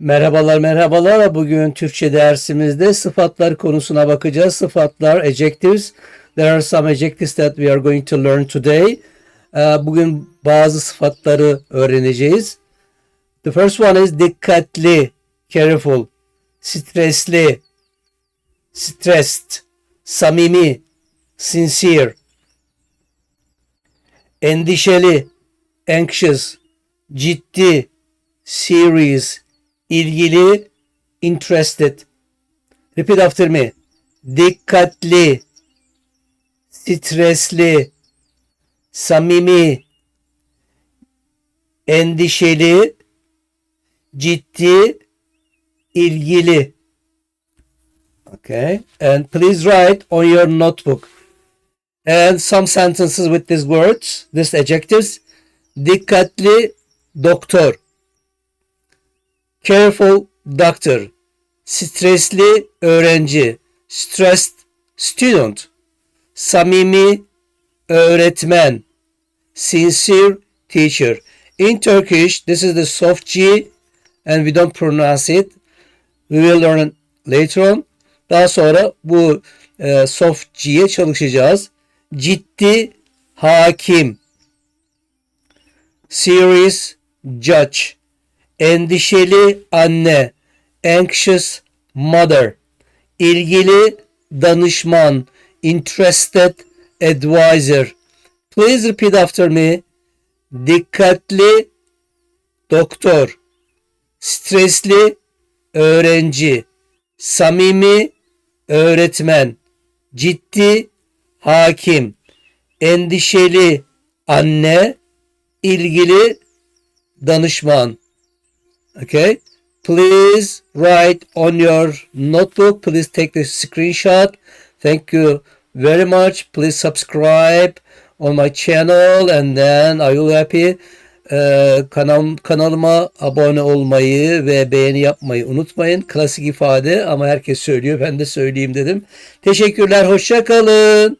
Merhabalar merhabalar. Bugün Türkçe dersimizde sıfatlar konusuna bakacağız. Sıfatlar, adjectives. There are some adjectives that we are going to learn today. Ee, Bugün bazı sıfatları öğreneceğiz. The first one is dikkatli, careful, stresli, stressed, samimi, sincere, endişeli, anxious, ciddi, serious, ilgili, interested. Repeat after me. Dikkatli, stresli, samimi, endişeli, ciddi, ilgili. Okay. And please write on your notebook. And some sentences with these words, these adjectives. Dikkatli doktor. Careful doctor. Stresli öğrenci. Stressed student. Samimi öğretmen. Sincere teacher. In Turkish, this is the soft G and we don't pronounce it. We will learn later on. Daha sonra bu e, soft G'ye çalışacağız. Ciddi hakim. Serious judge. Endişeli anne. Anxious mother. İlgili danışman. Interested advisor. Please repeat after me. Dikkatli doktor. Stresli öğrenci. Samimi öğretmen. Ciddi hakim. Endişeli anne. ilgili danışman. Okay. Please write on your notebook. Please take the screenshot. Thank you very much. Please subscribe on my channel and then I will happy. Ee, kanal, kanalıma abone olmayı ve beğeni yapmayı unutmayın. Klasik ifade ama herkes söylüyor. Ben de söyleyeyim dedim. Teşekkürler. Hoşça kalın.